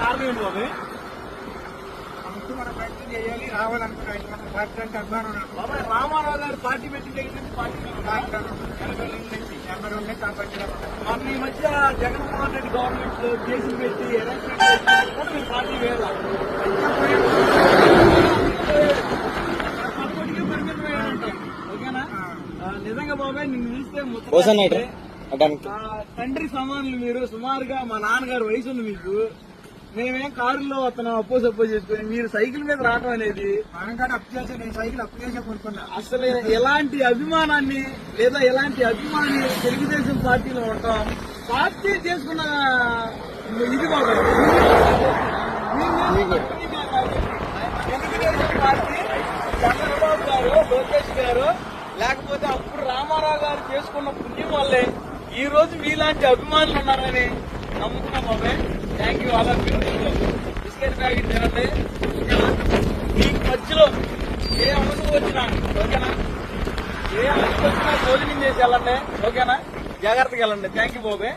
కారణం ఏంటి బాబు మనం ప్రయత్నం చేయాలి రావాలనుకున్నా రాష్ట్రానికి అభిమానం బాబాయ్ రామారావు పార్టీ పెట్టిన పార్టీ ఎనభై రెండు నుంచి ఎనభై రెండు నుంచి మధ్య జగన్మోహన్ రెడ్డి గవర్నమెంట్ కేసులు పెట్టి ఎలక్షన్ కూడా మీరు పార్టీ వేయాలి నిజంగా బాబాయ్ నిన్ను చూస్తే ముసలి తండ్రి సమానులు మీరు సుమారుగా మా నాన్నగారు వయసు ఉంది మీకు. మేమేం కారులో అతను అప్పో సప్పో చేసుకుని మీరు సైకిల్ మీద రావడం అనేది మనం కూడా అప్పు చేసే నేను సైకిల్ అప్పు చేసే కొనుక్కున్నా. అసలు ఎలాంటి అభిమానాన్ని లేదా ఎలాంటి అభిమాని తెలుగుదేశం పార్టీలో ఉండటం పార్టీ చేసుకున్న ఇది బాబాయ్ తెలుగుదేశం పార్టీ చంద్రబాబు గారు లోకేష్ గారు లేకపోతే అప్పుడు రామారావు గారు చేసుకున్న పుణ్యం వల్లే ఈ రోజు మీలాంటి అభిమానులు ఉన్నారని నమ్ముకున్నాం బాబాయ్ thank you all of biscuit packet తినండి. మీకు మధ్యలో ఏ అమలు వచ్చినా ఓకేనా? ఏ అమలు వచ్చినా భోజనం చేసి వెళ్ళండి ఓకేనా? జాగ్రత్తగా వెళ్ళండి. థ్యాంక్ యూ బాబాయ్